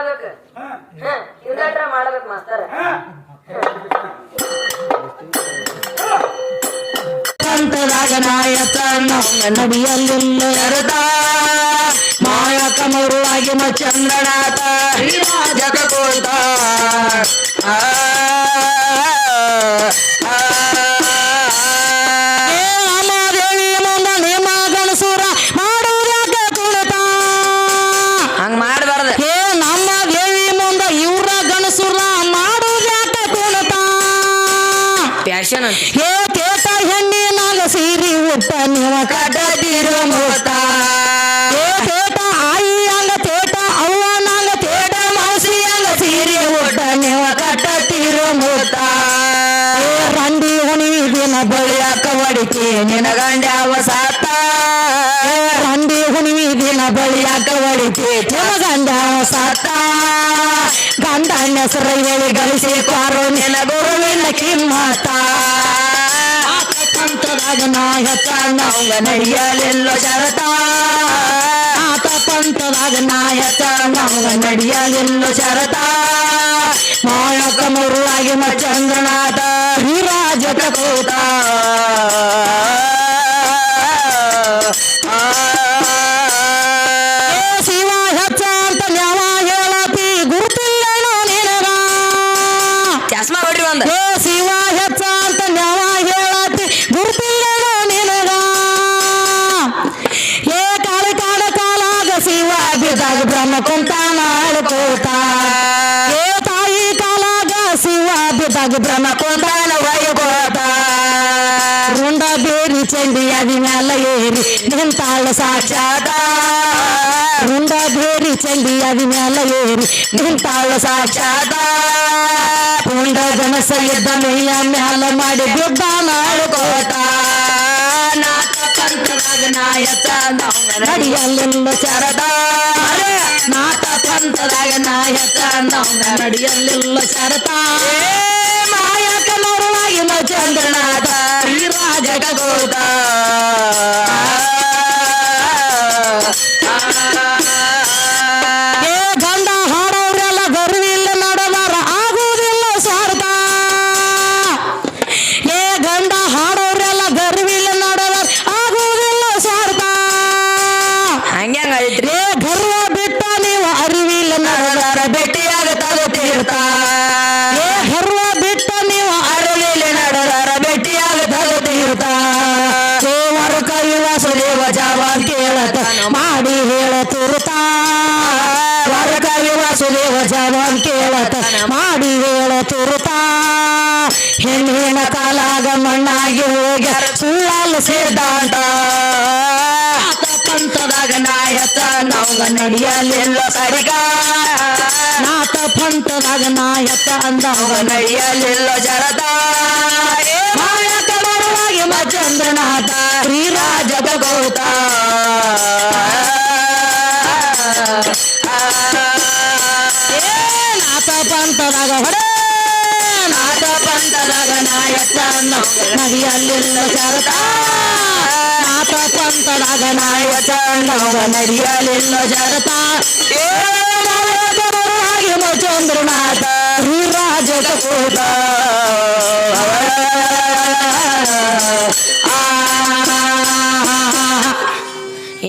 ಮಾಡ್ಬೇಕು. ಹ. ಇದಾಟ್ರ ಮಾಡ್ಬೇಕು ಮಾಸ್ತರ. ನಡಿಯಲಿಲ್ಲ ಎರಡ ಮಾಯಕ ಮರುವಾಗಿ ಚಂದ್ರನಾಥ ಜಗಗೋತ ಹಂಗ ಏ ಕೇಟ ಹೆಣ್ಣಿನಾಗ ಸೀರಿ ಉಟ್ಟ, ನೀವ ಕಡದಿರು ಮೋತ ಸೀರೆ ಉಟ್ಟ ರಂಡಿ ಒಡಿಕೆ ನಿನಗಂಡ ಸಾತ ರಂಡಿ ಹುಣಿ ದಿನ ಬಳಿಯಾಕ ಒಡಿಕೆ ನಿನಗಂಡ ಸಾತ ಗಂಡನ ಹೆಸರು ಹೇಳಿ ಗಳಿಸಿ ಕಾರು ನಿನ ಗುರುವಿನ ಕಿಮ್ಮತ ಪಂತದಾಗ ನಾ ಹೆಚ್ಚ ಅವಂಗ ನಡೆಯಲೆಲ್ಲೋ ಶರತ ಆತ ಪಂತದಾಗ ನಾ ಹೆಚ್ಚ ಅವಂಗ ನಡೆಯಲೆಲ್ಲೋ ಶರತ ಮಾಯಕ ಮರುವಾಗಿ ಚಂದ್ರನಾಥ ವಿರಾಜ ಕೂತ ಬಿದ್ದಾಗ ಬ್ರಹ್ಮ ಕುಂತ ಮಾಡ್ಕೋತ ಏ ತಾಯಿ ಕಾಲಾಗ ಶಿವ ಬಿದ್ದಾಗ ಬ್ರಹ್ಮ ಕುಂತಾನ ವೈಗೋತ ರುಂಡ ಬೇರಿ ಚಂಡಿ ಅದಿ ಮ್ಯಾಲ ಏರಿ ನಿಂತಾಳ ಸಾಕ್ಷಾತ. ರುಂಡ ಬೇರಿ ಚಂಡಿ ಅದಿ ಮ್ಯಾಲ ಏರಿ ನಿಂತಾಳ ಸಾಕ್ಷಾತ. ಪುಂಡ ಗಣಸ ಇದ್ದ ಮೈಯ ಮ್ಯಾಲ ಮಾಡಿ ಬಿದ್ದ ಮಾಡ್ಕೋತ ನಡಿಯಲ್ಲಿಂದ ಶರದ. ನಾಯಕ ಅವಂಗ ನಡಿಯಲ್ಲಿಲ್ಲ ಶರತ ಮಾಯಕ ಮರುವಾಗಿ ಚಂದ್ರನಾಥ ವಿರಾಜ ಐತ್ರಿ ಏ ಕಾಲಾಗ ಮಣ್ಣಾಗಿ ಹೋಗ್ಯಾರ ಸುಳ್ಳಲ್ಲ ಸಿದ್ಧಾಂತ ಪಂಥದಾಗ ನಾಯಕ, ನಾವು ನಡೆಯಲಿಲ್ಲ ಸರಿಗ. ನಾತ ಪಂಥದಾಗ ನಾಯಕ ನಾವಂಗ ನಡೆಯಲಿಲ್ಲ ಜರದ. ಮಾಯಕ ಮರುವಾಗಿ ಮಚಂದ್ರನಾಥ ಶ್ರೀರಾಜ ಭಗವತ ಪಂಥದಾಗ ನಾಯಕ ನಾವಂಗ ನದಿಯಲ್ಲಿಲ್ಲ ಶರತ ನಾಥ ಪಂಥದಾಗ ನಾಯಕ ನಾವಂಗ ನಡೆಯಲಿಲ್ಲ ಜರತ ಹಾಗೆ ಕೂತ